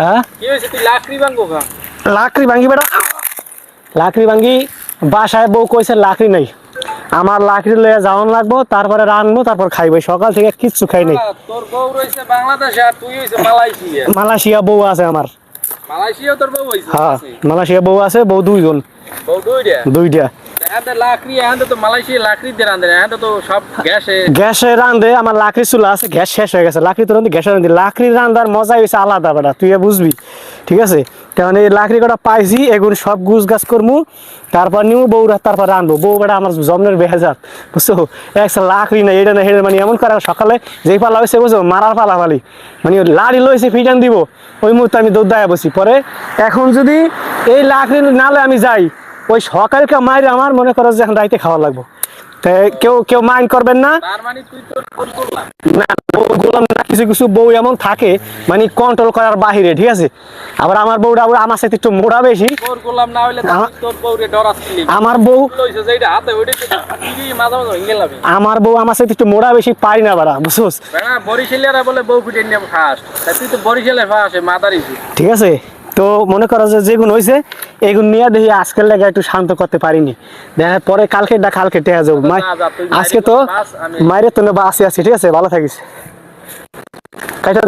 হ্যাঁ? লাকড়ি ভাঙ্গি বেটা। লাকড়ি ভাঙ্গি বাসায় বউ কইছে লাকড়ি নাই। আমার লাকড়ি লয়ে যাওয়ান লাগবো তারপরে রানবো তারপর খাইবো। সকাল থেকে কিচ্ছু খাই নাই। তোর বউ রয়েছে বাংলাদেশে আর তুই হয়েছে মালয়েশিয়া। মালয়েশিয়া বউ আছে আমার। মালয়েশিয়া তোর বউ হয়েছে হ্যাঁ মালয়েশিয়া বউ আছে বউ দুইজন। বউ দুইটা? দুইটা। দিয়ে রান্ধে লাকড়ি চুলা আছে শেষ হয়ে গেছে। লাকড়ি তো লাকড়ি রান্ধার মজা আলাদা তুই বুঝবি, ঠিক আছে? লাকড়ি কটা পাইছি সব গুছ গাছ করমু, তারপর নিউ বউ তারপর রানবো বউ বেটা আমার জমনের বেহাজার, বুঝছ? একটা লাকড়ি না এটা না মানে এমন করে সকালে, যেই পালা হয়েছে বুঝছ? মারার পালা পালি মানে লাড়ি লইছে, ফিটান দিব। ওই মুহূর্তে আমি দৌড়ায় বসি। পরে এখন যদি এই লাকড়ি নালে আমি যাই ওই সকালকে মায়ের আমার মনে করো যে এখন রাইতে খাওয়া লাগবো। কেউ কেউ মাইন্ড করবেন না। মানে না কিছু কিছু বউ এমন থাকে মানে কন্ট্রোল করার বাহিরে ঠিক আছে? আবার আমার বউটা আবার আমার সাথে একটু মোড়া বেশি। আমার বউ আমার বউ আমার সাথে একটু মোড়া বেশি পারি না বাড়া বুঝছোস? বেড়া বরিশালিয়ারা বলে বউ ফিটে নিয়ে ফাস। তুই তো বরিশালে ফাস মাদারিছি ঠিক আছে? তো মনে করো যে যেগুন হয়েছে এগুন নিয়ে দেখি আজকের লেগে একটু শান্ত করতে পারিনি। দেখা পরে কালকে ডা কালকে টেয়া যাব। আজকে তো মায়ের তো না আসে আছি ঠিক আছে ভালো থাকিস। কাইটা।